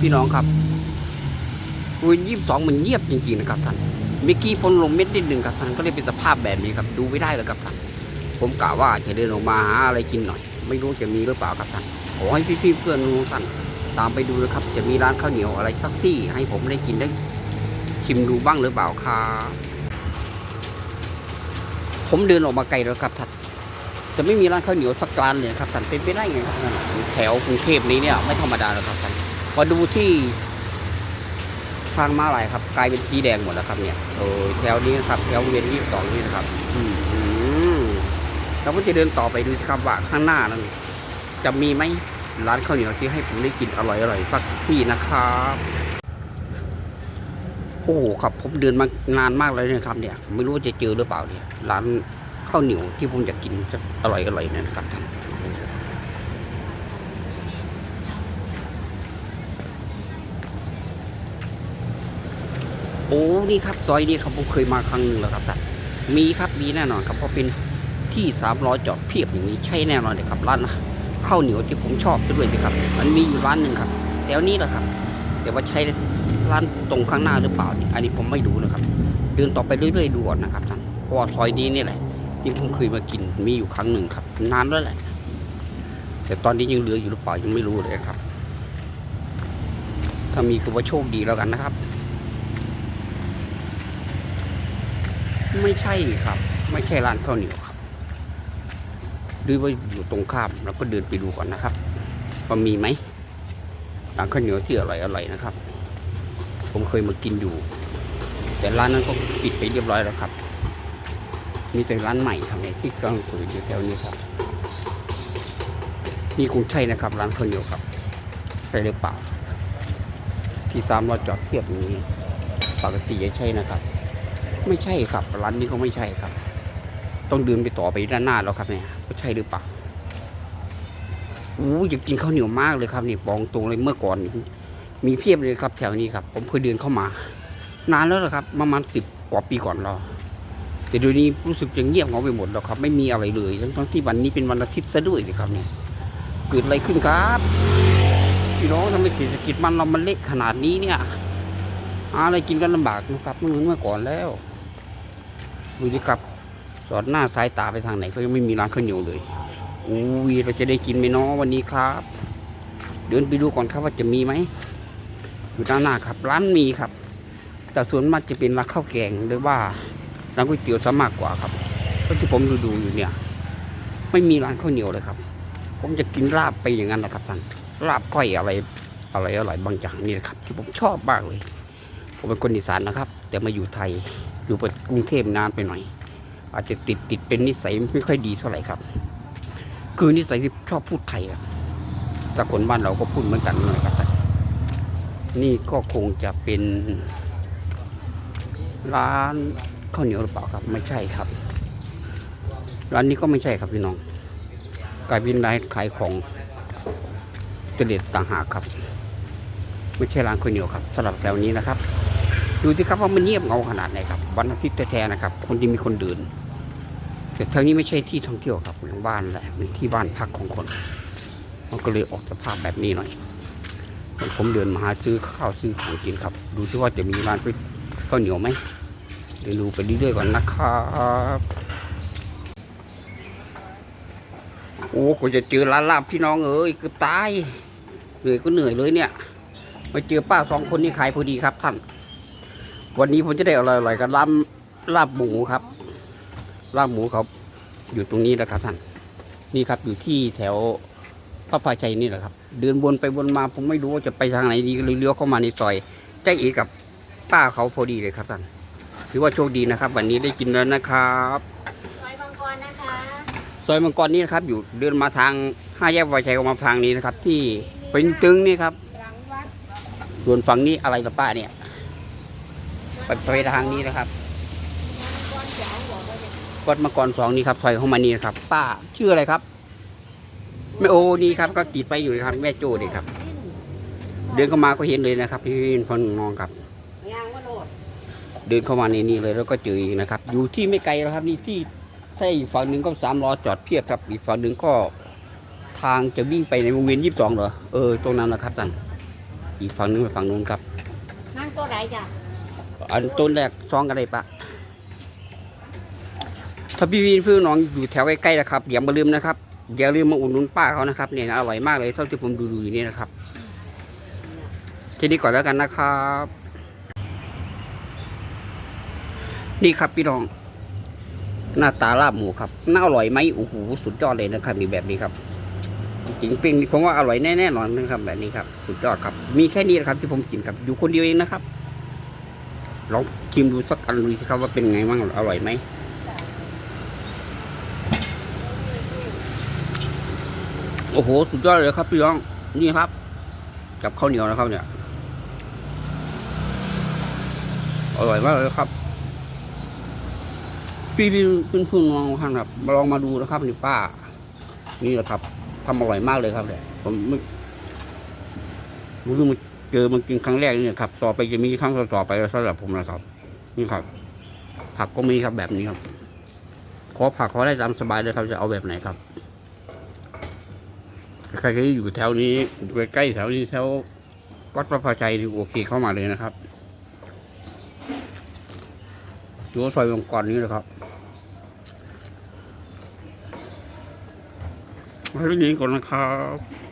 พี่น้องครับวันยี่สิบสองมันเงียบจริงๆนะครับท่านเมื่อกี้ฝนลงเม็ดนิดหนึ่งครับท่านก็เลยเป็นสภาพแบบนี้ครับดูไม่ได้เลยครับท่านผมกะว่าจะเดินออกมาหาอะไรกินหน่อย ไม่รู้จะมีหรือเปล่าครับท่านขอให้พี่ๆเพื่อนรู้ท่านตามไปดูนะครับ จะมีร้านข้าวเหนียวอะไรสักที่ ให้ผมได้กินได้ชิมดูบ้างหรือเปล่าครับผมเดินออกมาไกลแล้วครับท่านจะไม่มีร้านข้าวเหนียวสักร้านเลยครับท่านเป็นไปได้ไงครับแถวกรุงเทพนี้เนี่ยไม่ธรรมดาแล้วครับท่าน มาดูที่ทางมาลายครับ กลายเป็นสีแดงหมดแล้วครับเนี่ยโอ้ยแถวนี้นะครับแถวเวียนที่สองนี่นะครับอืมอืมเราก็จะเดินต่อไปดูสิครับว่าข้างหน้านั้น จะมีไหมร้านข้าวเหนียวที่ให้ผมได้กินอร่อยๆสักที่นะครับโอ้ครับผมเดินมานานมากเลยนะครับ เนี่ย ไม่รู้ว่าจะเจอหรือเปล่าเนี่ยร้านข้าวเหนียวที่ผมอยากกินจะอร่อยๆเนี่ยนะครับท่านโอ้นี่ครับซอยนี้ครับผมเคยมาครั้งหนึ่งแล้วครับท่านมีครับมีแน่นอนครับเพราะเป็นที่สามล้อจอดเพียบอย่างนี้ใช่แน่นอนเลยครับร้านนะข้าวเหนียวที่ผมชอบด้วยเลยครับ มันมีอยู่ร้านหนึ่งครับแถวนี้แหละครับแต่ว่าใช่ร้านตรงข้างหน้าหรือเปล่านี่อันนี้ผมไม่รู้นะครับ เดินต่อไปเรื่อยๆดูก่อนนะครับท่านเพราะว่าซอยนี้นี่แหละ ที่ผมเคยมากินมีอยู่ครั้งหนึ่งครับ นานแล้วแหละ แต่ตอนนี้ยังเหลืออยู่หรือเปล่ายังไม่รู้เลยครับ ถ้ามีคือว่าโชคดีแล้วกันนะครับ ไม่ใช่ครับ ไม่ใช่ร้านข้าวเหนียวครับ หรือว่าอยู่ตรงข้ามเราก็เดินไปดูก่อนนะครับว่ามีไหมร้านข้าวเหนียวที่อร่อยอร่อยนะครับ ผมเคยมากินอยู่ แต่ร้านนั้นก็ปิดไปเรียบร้อยแล้วครับ มีแต่ร้านใหม่ครับเนี่ยที่กำลังเปิดอยู่แถวนี้ครับนี่คงใช่นะครับ ร้านข้าวเหนียวครับใช่หรือเปล่า ที่สามเราจอดเทียบอย่างนี้ปกติจะใช่นะครับ ไม่ใช่ครับร้านนี้ก็ไม่ใช่ครับ ต้องเดินไปต่อไปด้านหน้าแล้วครับเนี่ยก็ใช่หรือเปล่าอู้อยากกินข้าวเหนียวมากเลยครับนี่ปองตรงเลยเมื่อก่อน มีเพียบเลยครับ แถวนี้ครับ ผมเคยเดินเข้ามา นานแล้วนะครับประมาณสิบกว่าปีก่อนเราแต่เดี๋ยวนี้รู้สึกจะเงียบเงาไปหมดแล้วครับ ไม่มีอะไรเลยทั้งที่วันนี้เป็นวันอาทิตย์ซะด้วยเลยครับเนี่ยเกิดอะไรขึ้นครับพี่น้องทำไมเศรษฐกิจมันเรามันเละขนาดนี้เนี่ยอะไรกินกันลำบากนะครับไม่เหมือนเมื่อก่อนแล้ว ดูดิครับ สอดหน้าสายตาไปทางไหนก็ยังไม่มีร้านข้าวเหนียวเลยอุ้ยเราจะได้กินไหมเนาะวันนี้ครับ เดินไปดูก่อนครับว่าจะมีไหมอยู่ด้านหน้าครับ ร้านมีครับ แต่ส่วนมากจะเป็นร้านข้าวแกงหรือว่าร้านก๋วยเตี๋ยวซะมากกว่าครับก็ที่ผมดูดูอยู่เนี่ย ไม่มีร้านข้าวเหนียวเลยครับ ผมจะกินลาบไปอย่างนั้นนะครับท่านลาบก้อยอะไรอะไรอร่อยบางอย่างนี่นะครับ ที่ผมชอบมากเลย ผมเป็นคนอีสานนะครับ แต่มาอยู่ไทย อยู่กรุงเทพนานไปหน่อย อาจจะติดติดเป็นนิสัยไม่ค่อยดีเท่าไหร่ครับ คือนิสัยที่ชอบพูดไทยครับแต่คนบ้านเราก็พูดเหมือนกันนั่นแหละครับ นี่ก็คงจะเป็น ร้านข้าวเหนียวหรือเปล่าครับ ไม่ใช่ครับ ร้านนี้ก็ไม่ใช่ครับพี่น้องกลายเป็นร้านขายของเจริญต่างหากครับ ไม่ใช่ร้านข้าวเหนียวครับสำหรับแถวนี้นะครับ ดูสิครับว่ามันเงียบเงาขนาดไหนครับวันอาทิตย์แท้ๆนะครับ คนที่มีคนเดินแต่ทางนี้ไม่ใช่ที่ท่องเที่ยวครับเป็นบ้านแหละเป็นที่บ้านพักของคน มันก็เลยออกสภาพแบบนี้หน่อยผมเดินมาหาซื้อข้าวซื้อของกินครับ ดูซิว่าจะมีร้านก๋วยข้าวเหนียวไหมเดี๋ยวดูไปเรื่อยๆก่อนนะครับโอ้ก็จะเจอร้านลาบพี่น้องเอ้ยเกือบตายเหนื่อยก็เหนื่อยเลยเนี่ยมาเจอป้าสองคนนี่ขายพอดีครับท่าน วันนี้ผมจะได้อร่อยๆกับลาบลาบหมูครับ ลาบหมูเขาอยู่ตรงนี้นะครับท่าน นี่ครับอยู่ที่แถวพระพาชัยนี่แหละครับ เดินวนไปวนมาผมไม่รู้ว่าจะไปทางไหนดีก็เลยเลี้ยวเข้ามาในซอยใกล้เอกับป้าเขาพอดีเลยครับท่านถือว่าโชคดีนะครับ วันนี้ได้กินแล้วนะครับซอยบางกรนะคะซอยมังกรนี่นะครับ อยู่เดินมาทางห้าแยกวายชัยก็มาทางนี้นะครับ ที่เป็นตึงนี่ครับหลังวัดส่วนฝั่งนี้อะไรล่ะป้าเนี่ย ไปไปทางนี้นะครับก้อนเขียวบอกว่าจะวัดมังกรสองนี่ครับซอยเข้ามานี่ครับ ป้าชื่ออะไรครับแม่โอนี่ครับ ก็ติดไปอยู่นะครับ แม่โจ้นี่ครับ เดินเข้ามาก็เห็นเลยนะครับ พี่พนน้องครับเดินเข้ามาในนี้เลยแล้วก็เจออนะครับ อยู่ที่ไม่ไกลแล้วครับนี่ที่ถ้าอีกฝั่งหนึ่งก็สามล้อจอดเพียบครับ อีกฝั่งหนึ่งก็ทางจะวิ่งไปในวงเวียนยี่สิบสองเหรอเออตรงนั้นนะครับท่านอีกฝั่งนึงไปฝั่งนู้นครับนั่งตัวไหนจ้ะ อันต้นแรกซองกันเลยปะถ้าพี่พี่เพื่อนน้องอยู่แถวใกล้ๆนะครับอย่ามาลืมนะครับอย่าลืมมาอุดหนุนป้าเขานะครับเนี่ยอร่อยมากเลยเท่าที่ผมดูอยู่นี่นะครับทีนี้ก่อนแล้วกันนะครับ นี่ครับพี่น้อง หน้าตาลาบหมูครับน่าอร่อยไหมโอ้โหสุดยอดเลยนะครับนี่แบบนี้ครับจริงๆผมว่าอร่อยแน่ๆนอนนะครับ แบบนี้ครับ สุดยอดครับ มีแค่นี้นะครับ ที่ผมกินครับอยู่คนเดียวเองนะครับ ลองชิมดูสักอันดูสิครับว่าเป็นไงบ้างอร่อยไหมโอ้โห สุดยอดเลยครับพี่น้อง นี่ครับ กับข้าวเหนียวนะครับเนี่ย อร่อยมากเลยครับ พี่พี่เพื่อนเพื่อนน้องท่านครับลองมาดูนะครับนี่ป้า นี่แหละครับทำอร่อยมากเลยครับเนี่ยผมไม่รู้มัน เจอมันกินครั้งแรกนี่ครับ ต่อไปจะมีครั้งต่อไปสำหรับผมนะครับ นี่ครับ ผักก็มีครับแบบนี้ครับ ขอผักขอได้ตามสบายเลยครับจะเอาแบบไหนครับใครที่อยู่แถวนี้ใกล้แถวนี้แถววัดพระพาชัยนี่โอเคเข้ามาเลยนะครับอยู่ซอยมังกรนี้เลยครับมาเรื่องนี้ก่อนนะครับ